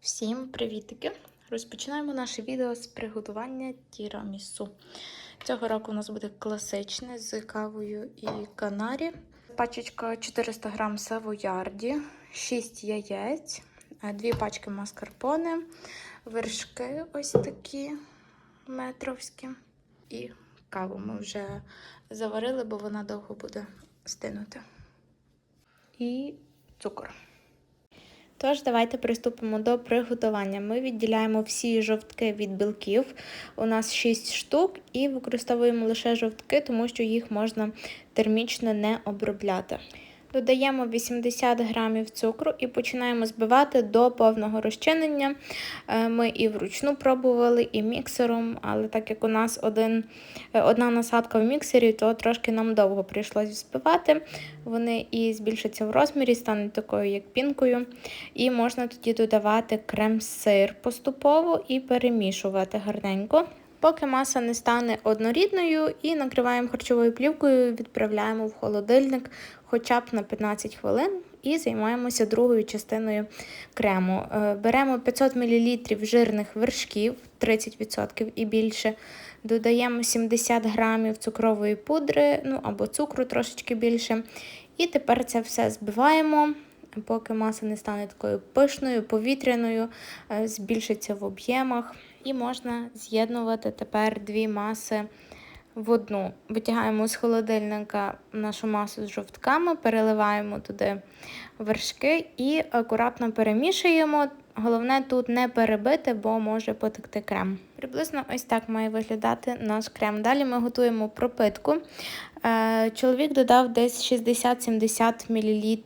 Всім привітики! Розпочинаємо наше відео з приготування тірамісу. Цього року у нас буде класичне з кавою і канарі. Пачечка 400 грам савоярді, 6 яєць, 2 пачки маскарпоне, вершки ось такі метровські. І каву ми вже заварили, бо вона довго буде стинути. І цукор. Тож, давайте приступимо до приготування. Ми відділяємо всі жовтки від білків. У нас 6 штук, і використовуємо лише жовтки, тому що їх можна термічно не обробляти. Додаємо 80 грамів цукру і починаємо збивати до повного розчинення. Е, Ми і вручну пробували, і міксером, але так як у нас один, е, одна насадка в міксері, то трошки нам довго прийшлось збивати. Вони і збільшаться в розмірі, стануть такою, як пінкою. І можна тоді додавати крем-сир поступово і перемішувати гарненько. Поки маса не стане однорідною, і накриваємо харчовою плівкою, відправляємо в холодильник хоча б на 15 хвилин і займаємося другою частиною крему. Е, Беремо 500 мл жирних вершків, 30% і більше. Додаємо 70 грамів цукрової пудри, ну або цукру трошечки більше. І тепер це все збиваємо. Поки маса не стане такою пишною, повітряною, е, збільшиться в об'ємах. І можна з'єднувати тепер дві маси в одну. Витягаємо з холодильника нашу масу з жовтками, переливаємо туди вершки і акуратно перемішуємо. Головне тут не перебити, бо може потекти крем. Приблизно ось так має виглядати наш крем. Далі ми готуємо пропитку. Е, Чоловік додав десь 60-70 мл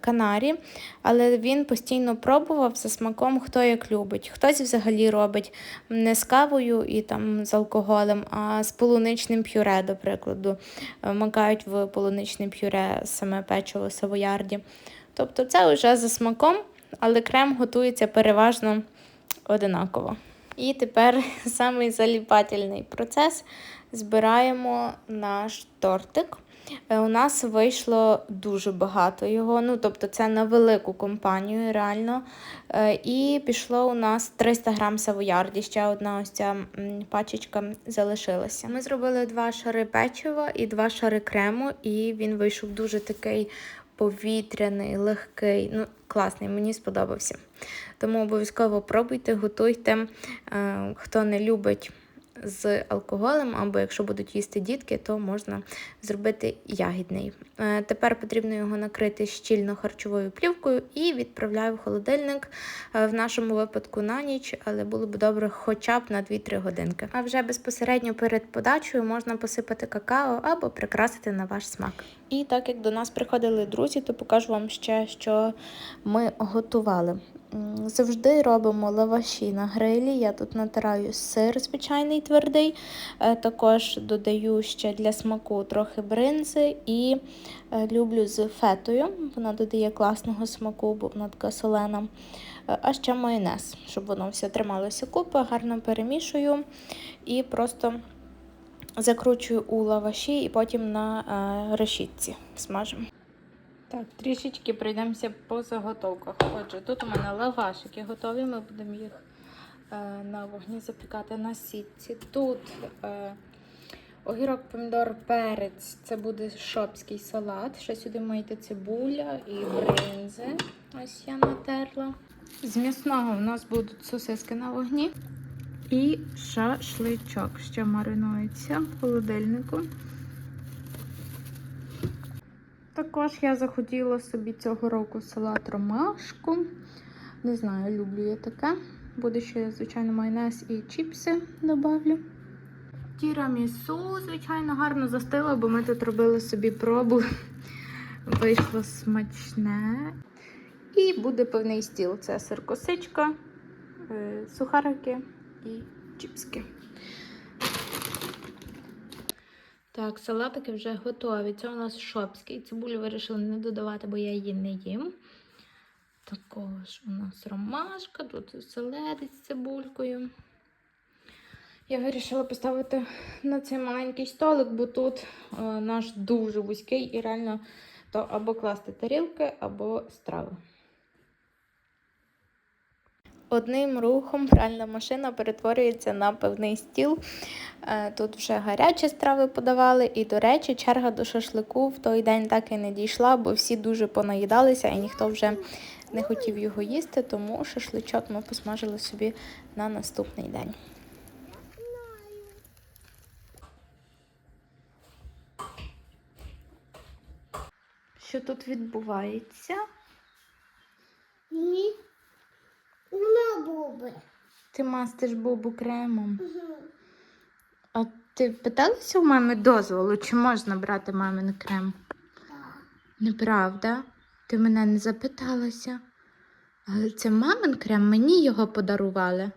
канарі, але він постійно пробував за смаком, хто як любить. Хтось взагалі робить не з кавою і там з алкоголем, а з полуничним пюре, до прикладу. Е, Макають в полуничне пюре саме печиво савоярді. Тобто це вже за смаком, але крем готується переважно одинаково. І тепер самий заліпательний процес. Збираємо наш тортик. Е, У нас вийшло дуже багато його, ну тобто це на велику компанію реально. Е, І пішло у нас 300 грам савоярді, ще одна ось ця пачечка залишилася. Ми зробили два шари печива і два шари крему, і він вийшов дуже такий повітряний, легкий, ну класний, мені сподобався. Тому обов'язково пробуйте, готуйте. Е, Хто не любить з алкоголем, або якщо будуть їсти дітки, то можна зробити ягідний. Е, Тепер потрібно його накрити щільно харчовою плівкою і відправляю в холодильник е, в нашому випадку на ніч, але було б добре хоча б на 2-3 годинки. А вже безпосередньо перед подачею можна посипати какао або прикрасити на ваш смак. І так як до нас приходили друзі, то покажу вам ще, що ми готували. Завжди робимо лаваші на грилі. Я тут натираю сир звичайний твердий. Е, Також додаю ще для смаку трохи бринзи і е, люблю з фетою. Вона додає класного смаку, бо вона така солена. Е, А ще майонез, щоб воно все трималося купи, гарно перемішую і просто закручую у лаваші і потім на решітці смажимо. Так, трішечки пройдемося по заготовках. Отже, тут у мене лавашики готові, ми будемо їх е, на вогні запікати на сітці. Тут е, огірок, помідор, перець, це буде шопський салат. Ще сюди має йти цибуля і бринзи. Ось я натерла. З м'ясного у нас будуть сосиски на вогні. І шашличок ще маринується в холодильнику. Також я захотіла собі цього року салат ромашку. Не знаю, люблю я таке. Буде ще, звичайно, майонез і чіпси добавлю. Тірамісу, звичайно, гарно застила, бо ми тут робили собі пробу. Вийшло смачне. І буде певний стіл. Це сир-косичка, е, сухарики і чіпски. Так, салатики вже готові. Це у нас шопський. Цибулю вирішили не додавати, бо я її не їм. Також у нас ромашка, тут оселедець з цибулькою. Я вирішила поставити на цей маленький столик, бо тут е, наш дуже вузький і реально то або класти тарілки, або страви. Одним рухом пральна машина перетворюється на певний стіл. Е, Тут вже гарячі страви подавали, і, до речі, черга до шашлику в той день так і не дійшла, бо всі дуже понаїдалися і ніхто вже не хотів його їсти, тому шашличок ми посмажили собі на наступний день. Що тут відбувається? Ні. Нема буби. Ти мастиш бубу кремом. А ти питалася у мами дозволу, чи можна брати мамин крем? Неправда. Ти мене не запиталася. Але це мамин крем, мені його подарували.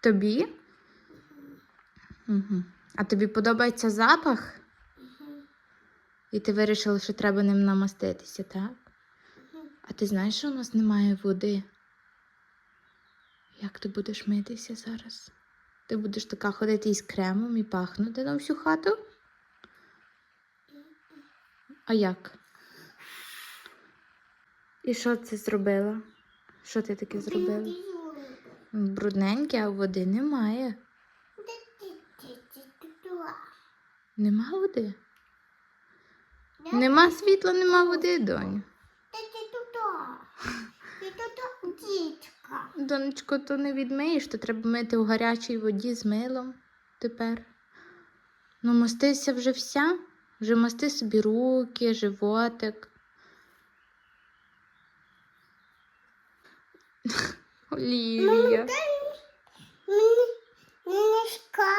Тобі? Угу. А тобі подобається запах? І ти вирішила, що треба ним намаститися, так? А ти знаєш, що у нас немає води? Як ти будеш митися зараз? Ти будеш така ходити із кремом і пахнути на всю хату? А як? І що це зробила? Що ти таке зробила? Брудненьке, а води немає. Нема води? Нема світла, нема води, доню. Дітка. Донечко, то не відмиєш, то треба мити у гарячій воді з милом тепер. Ну, мастися вже вся, вже масти собі руки, животик. Олівія. Мішка.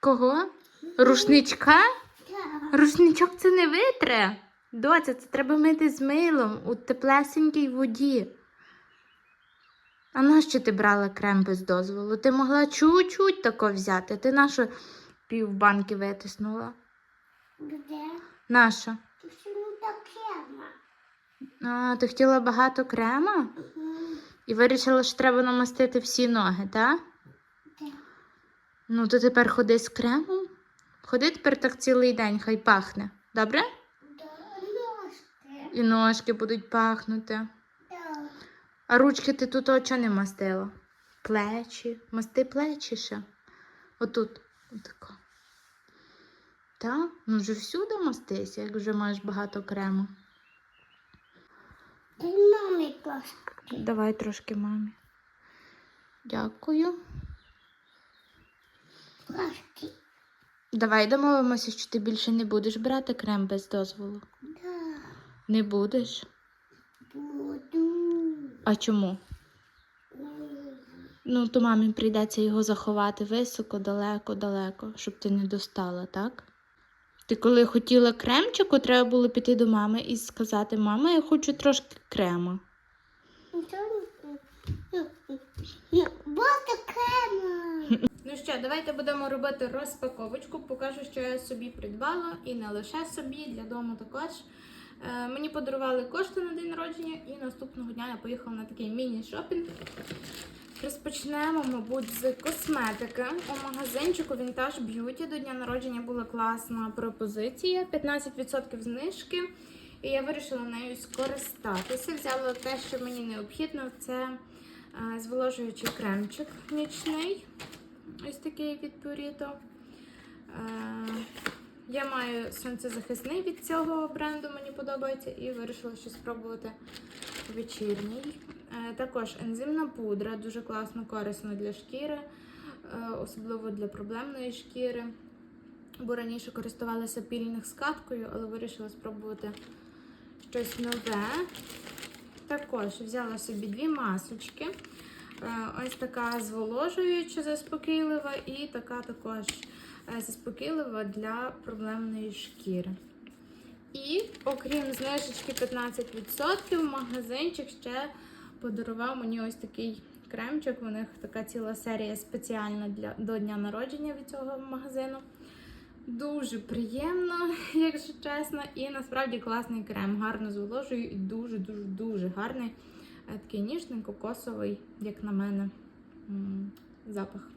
Кого? Рушничка? Рушничок це не витре. Доця, це треба мити з милом у теплесенькій воді. А нащо ти брала крем без дозволу? Ти могла чуть-чуть тако взяти. Ти нашу пів банки витиснула. Де? Наша. Ти? А, ти хотіла багато крема і вирішила, що треба намастити всі ноги, так? Ну, то тепер ходи з кремом. Ходи тепер так цілий день, хай пахне. Добре? Ножки. І ножки будуть пахнути. А ручки ти тут очі не мастила. Плечі. Масти плечі ще. Отут. Отако. Та? Ну вже всюди мастися, як вже маєш багато крему. Мамі клас. Давай трошки мамі. Дякую. Класки. Давай домовимося, що ти більше не будеш брати крем без дозволу. Да. Не будеш. Буду. А чому? Ну, то мамі прийдеться його заховати високо, далеко, далеко, щоб ти не достала, так? Ти коли хотіла кремчику, треба було піти до мами і сказати: мама, я хочу трошки крема. Ну що, давайте будемо робити розпаковочку. Покажу, що я собі придбала, і не лише собі, для дому також. Е, мені подарували кошти на день народження, і наступного дня я поїхала на такий міні-шопінг. Розпочнемо, мабуть, з косметики. У магазинчику Vintage Beauty до дня народження була класна пропозиція, 15% знижки. І я вирішила нею скористатися. Взяла те, що мені необхідно. Це е, зволожуючий кремчик нічний. Ось такий від Purito. Я маю сонцезахисний від цього бренду, мені подобається, і вирішила ще спробувати вечірній. Е, Також ензимна пудра, дуже класно, корисно для шкіри, е, особливо для проблемної шкіри. Бо раніше користувалася пільних скаткою, але вирішила спробувати щось нове. Також взяла собі дві масочки. Е, Ось така зволожуюча заспокійлива і така також заспокійлива для проблемної шкіри. І окрім знижечки 15%, магазинчик ще подарував мені ось такий кремчик. У них така ціла серія спеціальна для, до дня народження від цього магазину. Дуже приємно, якщо чесно, і насправді класний крем. Гарно зволожує і дуже-дуже дуже гарний. Е, Такий ніжний, кокосовий, як на мене, запах.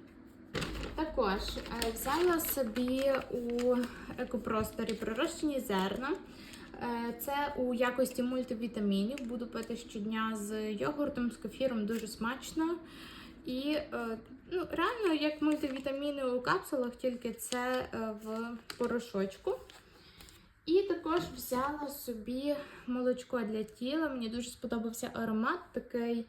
Також е, взяла собі у екопросторі пророщені зерна. Е, Це у якості мультивітамінів. Буду пити щодня з йогуртом, з кефіром, дуже смачно. І е, ну, реально як мультивітаміни у капсулах, тільки це в порошочку. І також взяла собі молочко для тіла. Мені дуже сподобався аромат, такий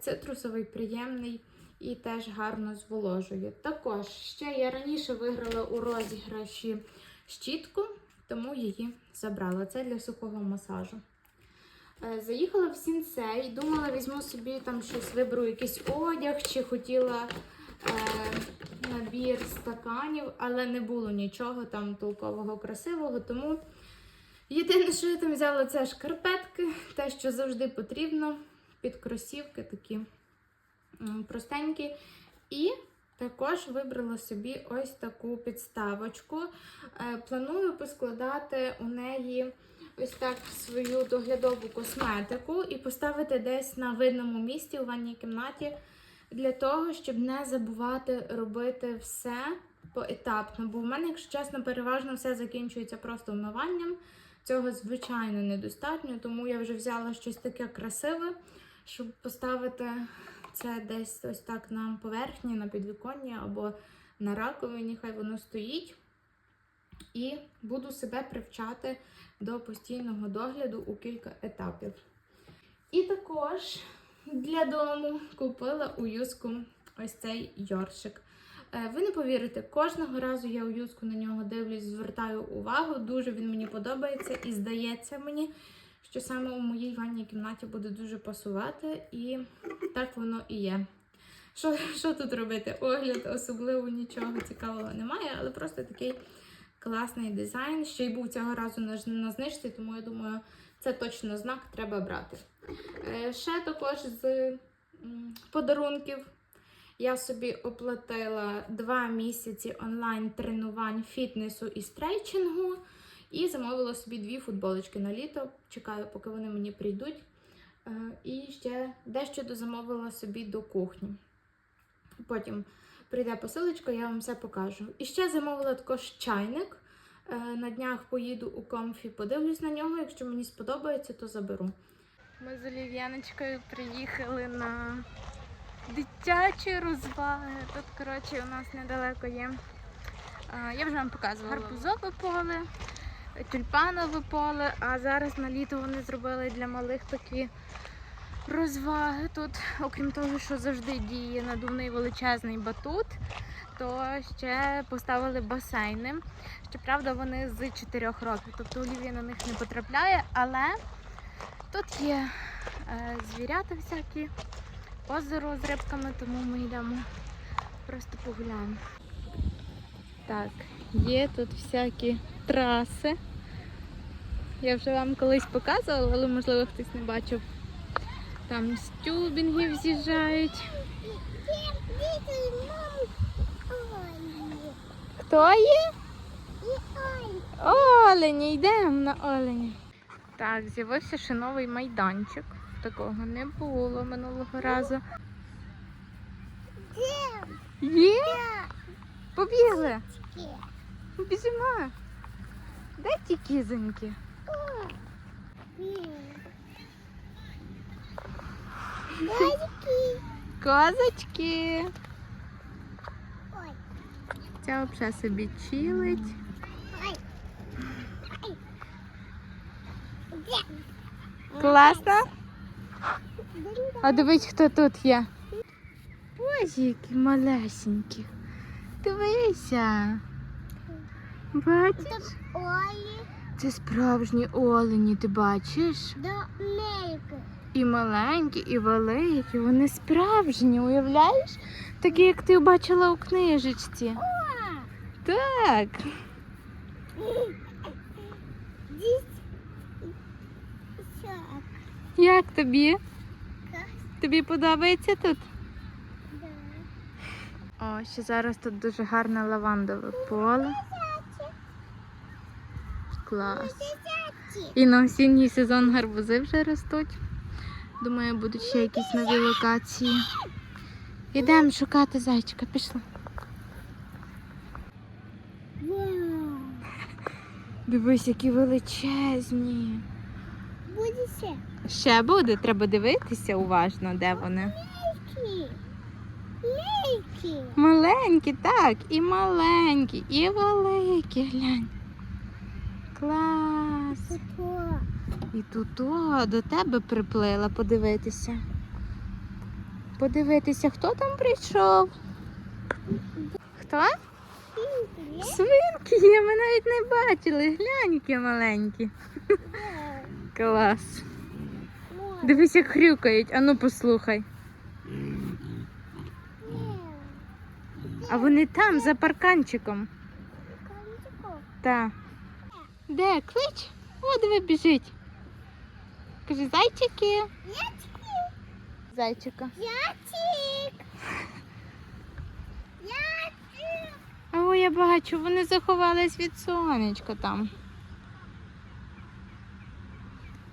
цитрусовий, приємний і теж гарно зволожує. Також ще я раніше виграла у розіграші щітку, тому її забрала. Це для сухого масажу. Е, Заїхала в сінсей, думала, візьму собі там щось, виберу якийсь одяг, чи хотіла е, набір стаканів, але не було нічого там толкового, красивого. Тому єдине, що я там взяла, це шкарпетки, те, що завжди потрібно, під кросівки такі простенькі. І також вибрала собі ось таку підставочку. Е, Планую поскладати у неї ось так свою доглядову косметику і поставити десь на видному місці у ванній кімнаті для того, щоб не забувати робити все поетапно. Бо в мене, якщо чесно, переважно все закінчується просто вмиванням. Цього, звичайно, недостатньо, тому я вже взяла щось таке красиве, щоб поставити це десь ось так на поверхні, на підвіконні або на раковині, хай воно стоїть. І буду себе привчати до постійного догляду у кілька етапів. І також для дому купила у юску ось цей йоршик. Е, Ви не повірите, кожного разу я у юску на нього дивлюсь, звертаю увагу. Дуже він мені подобається і здається мені, що саме у моїй ванній кімнаті буде дуже пасувати, і так воно і є. Що, що тут робити? Огляд, особливо нічого цікавого немає, але просто такий класний дизайн. Ще й був цього разу на, на знижці, тому я думаю, це точно знак, треба брати. Е, ще також з подарунків я собі оплатила 2 місяці онлайн тренувань фітнесу і стрейчингу. І замовила собі дві футболочки на літо. Чекаю, поки вони мені прийдуть. Е, І ще дещо дозамовила собі до кухні. Потім прийде посилочка, я вам все покажу. І ще замовила також чайник. Е, На днях поїду у комфі, подивлюсь на нього. Якщо мені сподобається, то заберу. Ми з Олів'яночкою приїхали на дитячі розваги. Тут, коротше, у нас недалеко є. е, Я вже вам показувала гарбузове поле, тюльпанове поле, а зараз на літо вони зробили для малих такі розваги. Тут, окрім того, що завжди діє надувний величезний батут, то ще поставили басейни. Щоправда, вони з 4 років, тобто Олівія на них не потрапляє, але тут є е, звірята всякі, озеро з рибками, тому ми йдемо просто погуляємо. Так, є тут всякі траси. Я вже вам колись показувала, але можливо хтось не бачив. Там з тюбінгів з'їжджають. Хто є? Олені, йдемо на олені. Так, з'явився ще новий майданчик. Такого не було минулого разу. Є? Побігли. Біжимо. Де ті кізоньки? Козочки. Ця взагалі собі чилить. Класно? А дивись, хто тут є. Боже, які малесенькі. Дивися. Бачиш? Олі Це справжні олені, ти бачиш? до Америки. І маленькі, і великі. Вони справжні, уявляєш? Такі, як ти бачила у книжечці. Так. Здесь. Як тобі? Тобі подобається тут? Да. О, ще зараз тут дуже гарне лавандове поле. Клас. І на осінній сезон гарбузи вже ростуть. Думаю, будуть ще якісь нові локації. Ідемо шукати зайчика, пішли. Дивись, які величезні. Буде ще. Ще буде, треба дивитися уважно, де вони. Лейки. Лейки. Маленькі, так, і маленькі, і великі. Глянь. Клас. І тут о, до тебе приплила подивитися. Подивитися, хто там прийшов. Хто? Свинки є, ми навіть не бачили. Глянь, які маленькі. Клас. Дивись, як хрюкають, ану послухай. А вони там, за парканчиком. Та. Де? Клич? О, диви біжить. Каже, зайчики. Зайчика. Ячик. Ячик. О, я бачу, вони заховались від сонечка там.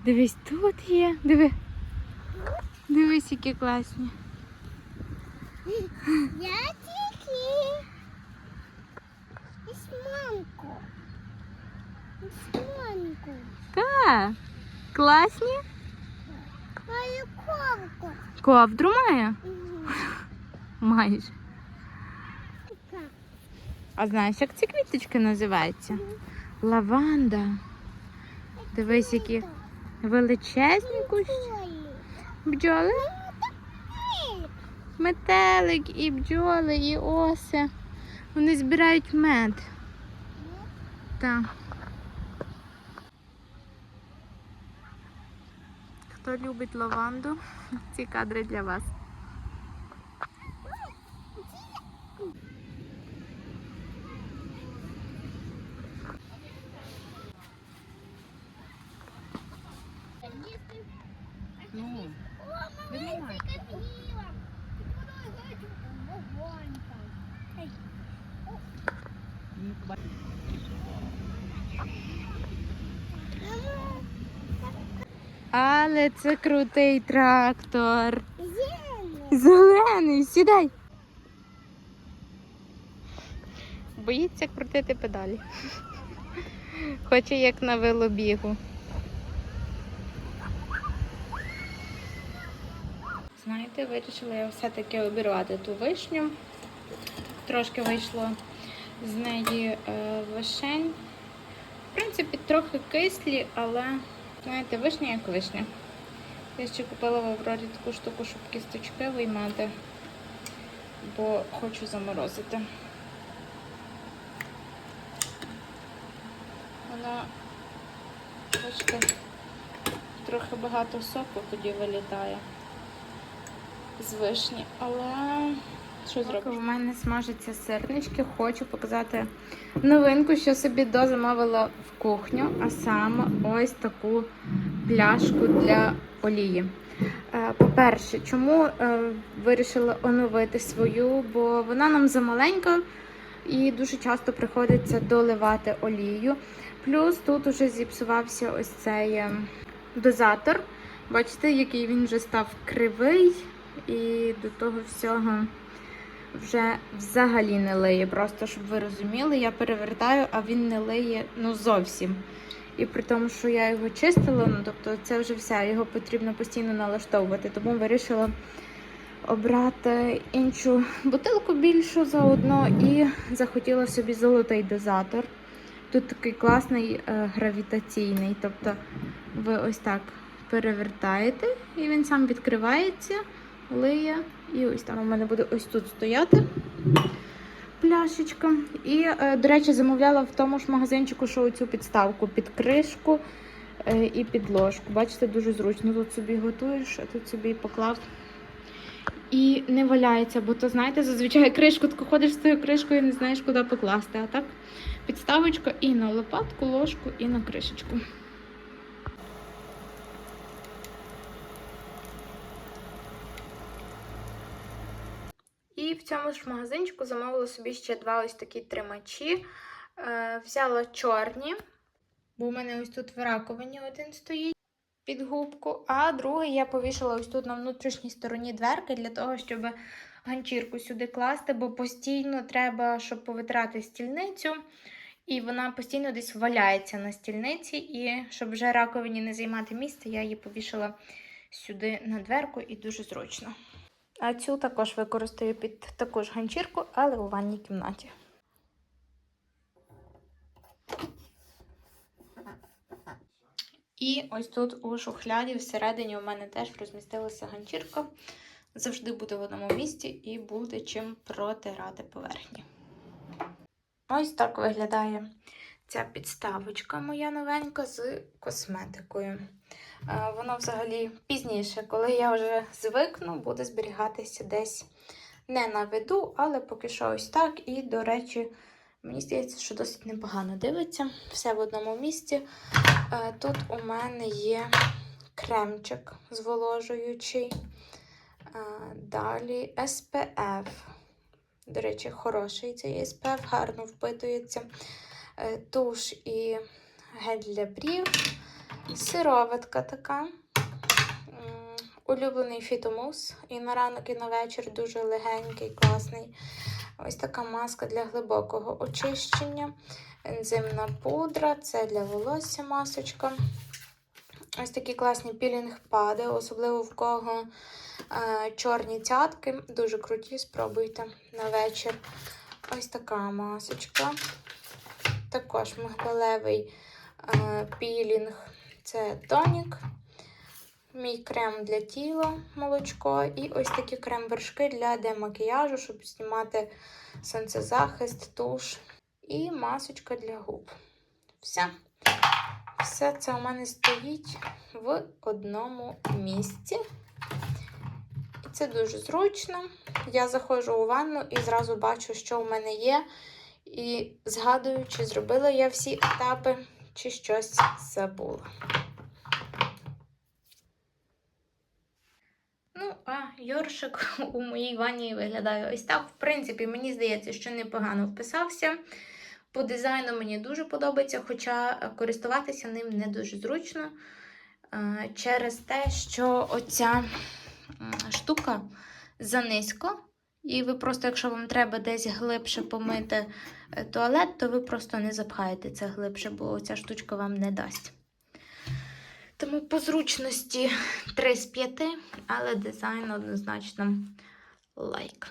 Дивись, тут є. Диви. Дивись, які класні. Ячики. Ісманку. Та. Класні. Мою ковку. Ковдру має? Майже. А знаєш, як ці квіточки називаються? Лаванда. Дивись, які величезні кущі. Бджоли. Метелик і бджоли, і оси. Вони збирають мед. Так. Хто любить лаванду, ці кадри для вас. Ну, Але це крутий трактор. Зелено. Зелений, сідай. Боїться крутити педалі. Хоче як на велобігу. Знаєте, вирішила я все-таки обірвати ту вишню. Трошки вийшло з неї е, вишень. В принципі, трохи кислі, але, знаєте, вишня як вишня. Я ще купила в Аврорі таку штуку, щоб кісточки виймати, бо хочу заморозити. Вона, бачите, трохи багато соку тоді вилітає з вишні, але що зробити? У мене смажаться сирнички, хочу показати новинку, що собі дозамовила в кухню, а саме ось таку пляшку для олії. Е, По-перше, чому е, вирішила оновити свою, бо вона нам замаленька і дуже часто приходиться доливати олію. Плюс тут уже зіпсувався ось цей е, дозатор. Бачите, який він вже став кривий, і до того всього вже взагалі не лиє. Просто щоб ви розуміли, я перевертаю, а він не лиє ну зовсім. І при тому, що я його чистила, ну тобто це вже все, його потрібно постійно налаштовувати. Тому вирішила обрати іншу бутилку більшу заодно і захотіла собі золотий дозатор. Тут такий класний е, гравітаційний. Тобто ви ось так перевертаєте, і він сам відкривається, лиє. І ось там у мене буде ось тут стояти пляшечка. І, е, до речі, замовляла в тому ж магазинчику, що оцю підставку під кришку е, і під ложку. Бачите, дуже зручно. Тут собі готуєш, а тут собі поклав. І не валяється, бо то, знаєте, зазвичай кришку таку ходиш з тою кришкою і не знаєш, куди покласти. А так підставочка і на лопатку, ложку, і на кришечку. І в цьому ж магазинчику замовила собі ще два ось такі тримачі. Е, взяла чорні, бо у мене ось тут в раковині один стоїть під губку, а другий я повішала ось тут на внутрішній стороні дверки для того, щоб ганчірку сюди класти, бо постійно треба, щоб повитрати стільницю І вона постійно десь валяється на стільниці, і щоб вже раковині не займати місце, я її повішала сюди на дверку і дуже зручно. А цю також використаю під таку ж ганчірку, але у ванній кімнаті. І ось тут у шухляді всередині у мене теж розмістилася ганчірка. Завжди буде в одному місці і буде чим протирати поверхні. Ось так виглядає ця підставочка моя новенька з косметикою. Е, Воно взагалі пізніше, коли я вже звикну, буде зберігатися десь не на виду, але поки що ось так. І, до речі, мені здається, що досить непогано дивиться. Все в одному місці. Е, Тут у мене є кремчик зволожуючий. Е, Далі SPF. До речі, хороший цей SPF, гарно впитується. Е, Туш і гель для брів. Сироватка така. Улюблений фітомус. І на ранок, і на вечір дуже легенький, класний. Ось така маска для глибокого очищення. Ензимна пудра, це для волосся масочка. Ось такі класні пілінг-пади, особливо в кого е, чорні цятки. Дуже круті, спробуйте на вечір. Ось така масочка. Також мигдалевий е, пілінг це тонік. Мій крем для тіла молочко. І ось такі крем-вершки для демакіяжу, щоб знімати сонцезахист, туш. І масочка для губ. Все. Все це у мене стоїть в одному місці. І це дуже зручно. Я заходжу у ванну і зразу бачу, що у мене є. І згадую, чи зробила я всі етапи, чи щось забула. Ну, а Йоршик у моїй ванні виглядає ось так. В принципі, мені здається, що непогано вписався. По дизайну мені дуже подобається, хоча користуватися ним не дуже зручно. Через те, що оця штука занизько. І ви просто, якщо вам треба десь глибше помити е, туалет, то ви просто не запхаєте це глибше, бо ця штучка вам не дасть. Тому по зручності 3 з 5, але дизайн однозначно лайк.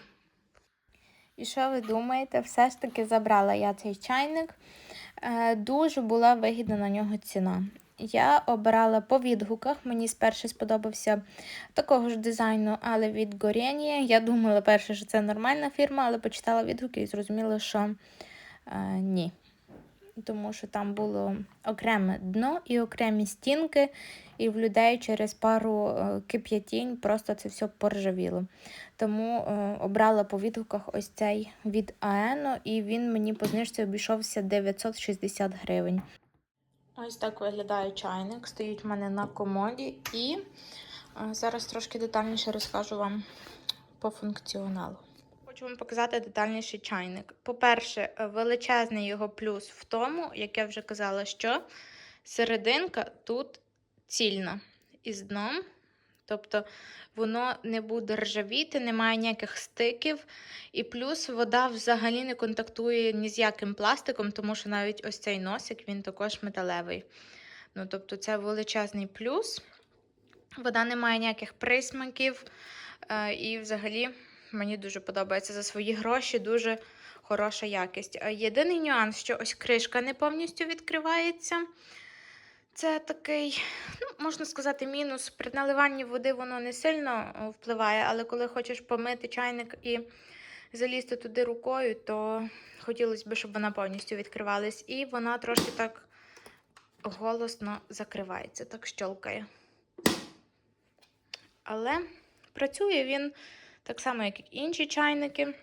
І що ви думаєте? Все ж таки забрала я цей чайник. Е, Дуже була вигідна на нього ціна. Я обирала по відгуках. Мені спершу сподобався такого ж дизайну, але від Горєнія. Я думала перше, що це нормальна фірма, але почитала відгуки і зрозуміла, що е, ні. Тому що там було окреме дно і окремі стінки, і в людей через пару е, кип'ятінь просто це все поржавіло. Тому е, обрала по відгуках ось цей від Аено, і він мені по знижці обійшовся 960 гривень. Ось так виглядає чайник. Стоїть в мене на комоді, і е, зараз трошки детальніше розкажу вам по функціоналу. Хочу вам показати детальніший чайник. По-перше, величезний його плюс в тому, як я вже казала, що серединка тут цільна із дном. Тобто воно не буде ржавіти, немає ніяких стиків. І плюс вода взагалі не контактує ні з яким пластиком, тому що навіть ось цей носик він також металевий. Ну, тобто, це величезний плюс. Вода не має ніяких присмаків. е, І взагалі мені дуже подобається за свої гроші, дуже хороша якість. Е, Єдиний нюанс, що ось кришка не повністю відкривається. Це такий, ну, можна сказати, мінус. При наливанні води воно не сильно впливає, але коли хочеш помити чайник і залізти туди рукою, то хотілося б, щоб вона повністю відкривалась. І вона трошки так голосно закривається, так щолкає. Але працює він так само, як і інші чайники.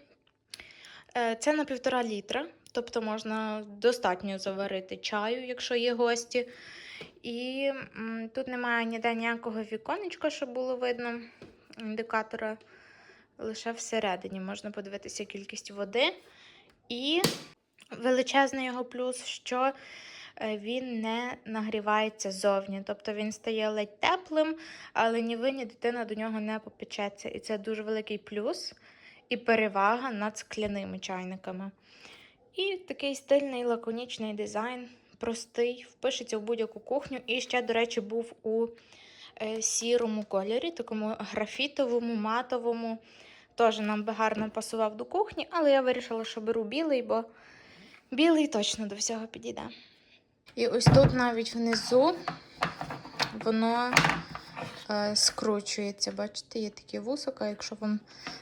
Е, Це на півтора літра, тобто можна достатньо заварити чаю, якщо є гості. І тут немає ніде ніякого віконечка, щоб було видно індикатора. Лише всередині можна подивитися кількість води. І величезний його плюс, що е, він не нагрівається ззовні. Тобто він стає ледь теплим, але ні ви, ні дитина до нього не попечеться. І це дуже великий плюс і перевага над скляними чайниками. І такий стильний лаконічний дизайн, простий, впишеться в будь-яку кухню. І ще, до речі, був у е, сірому кольорі, такому графітовому, матовому. Теж нам би гарно пасував до кухні, але я вирішила, що беру білий, бо білий точно до всього підійде. І ось тут навіть внизу воно е, скручується. Бачите, є такі вусика. Якщо вам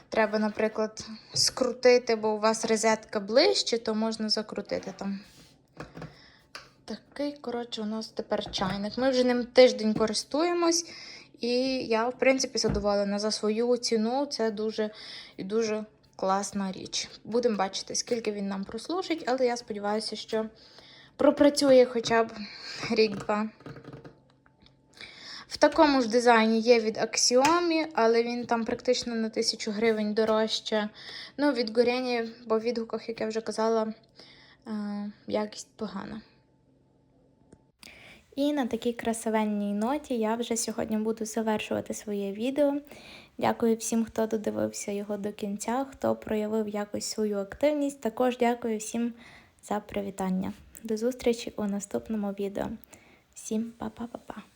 треба, наприклад, скрутити, бо у вас розетка ближче, то можна закрутити там. Такий, коротше, у нас тепер чайник. Ми вже ним тиждень користуємось, і я, в принципі, задоволена за свою ціну. Це дуже і дуже класна річ. Будемо бачити, скільки він нам прослужить, але я сподіваюся, що пропрацює хоча б рік-два. В такому ж дизайні є від Axiom, але він там практично на 1000 гривень дорожче. Ну, від Горені, бо в відгуках, як я вже казала, е, якість погана. І на такій красивенній ноті я вже сьогодні буду завершувати своє відео. Дякую всім, хто додивився його до кінця, хто проявив якось свою активність. Також дякую всім за привітання. До зустрічі у наступному відео. Всім па-па-па-па!